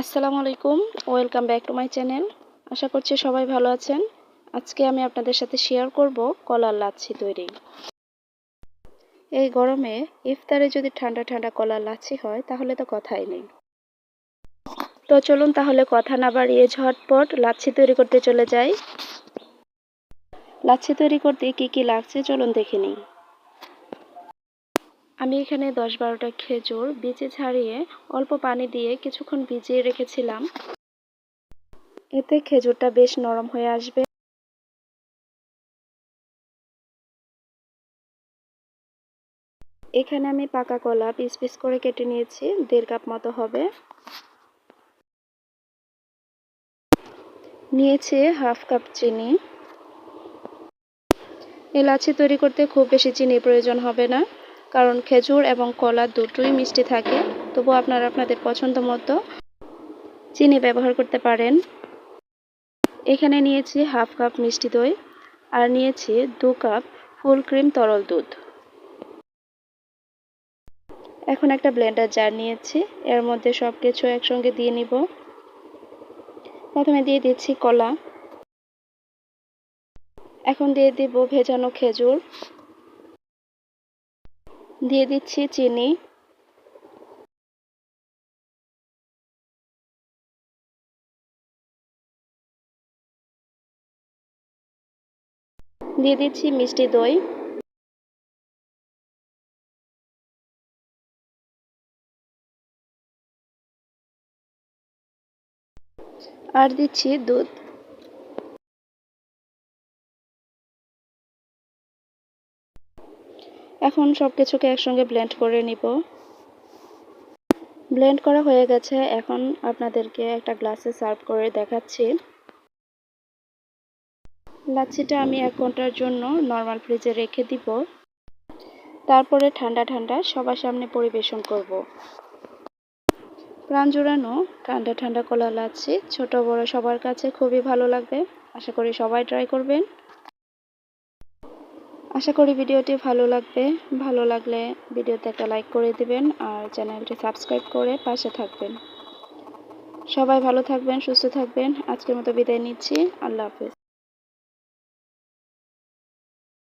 আসসালামু আলাইকুম, welcome back to my channel. আশা করছি সবাই ভালো আছেন। আজকে আমি আপনাদের সাথে শেয়ার করব কলার লাচ্ছি তৈরি। এই গরমে ইফতারে যদি ঠান্ডা ঠান্ডা কলার লাচ্ছি হয়, তাহলে তো কথাই নেই। তো চলুন তাহলে কথা না বাড়িয়ে ঝটপট লাচ্ছি তৈরি করতে চলে যাই। লাচ্ছি তৈরি করতে কি কি লাগছে চলুন দেখে নিই। আমি এখানে দশ বারোটা খেজুর বিচে ছাড়িয়ে অল্প পানি দিয়ে কিছুক্ষণ ভিজিয়ে রেখেছিলাম। এতে খেজুরটা বেশ নরম হয়ে আসবে। এখানে আমি পাকা কলা পিস পিস করে কেটে নিয়েছি, দেড় কাপ মতো হবে। নিয়েছি হাফ কাপ চিনি। এলাচি তৈরি করতে খুব বেশি চিনির প্রয়োজন হবে না। কারণ খেজুর এবং কলা দুটোই মিষ্টি থাকে। তবু আপনারা আপনাদের পছন্দ মতো চিনি ব্যবহার করতে পারেন। এখানে নিয়েছি হাফ কাপ মিষ্টি দই আর নিয়েছি দু কাপ ফুল ক্রিম তরল দুধ। এখন একটা ব্লেন্ডার জার নিয়েছি। এর মধ্যে সব কিছু একসঙ্গে দিয়ে নিব। প্রথমে দিয়ে দিচ্ছি কলা। এখন দিয়ে দিব ভেজানো খেজুর। দিয়ে দিচ্ছি চিনি। দিয়ে দিচ্ছি মিষ্টি দই। আর দিচ্ছি দুধ। এখন সব কিছুকে একসঙ্গে ব্লেন্ড করে নিব। ব্লেন্ড করা হয়ে গেছে। এখন আপনাদেরকে একটা গ্লাসে সার্ভ করে দেখাচ্ছি। লাচ্ছিটা আমি এক ঘণ্টার জন্য নর্মাল ফ্রিজে রেখে দিব। তারপরে ঠান্ডা ঠান্ডা সবার সামনে পরিবেশন করব। প্রাণ জোড়ানো ঠান্ডা ঠান্ডা কলা লাচ্ছি। ছোট বড় সবার কাছে খুবই ভালো লাগবে। আশা করি সবাই ট্রাই করবেন। আশা করি ভিডিওটি ভালো লাগবে। ভালো লাগলে ভিডিওতে একটা লাইক করে দিবেন আর চ্যানেলটি সাবস্ক্রাইব করে পাশে থাকবেন। সবাই ভালো থাকবেন, সুস্থ থাকবেন। আজকের মতো বিদায় নিচ্ছি। আল্লাহ হাফেজ।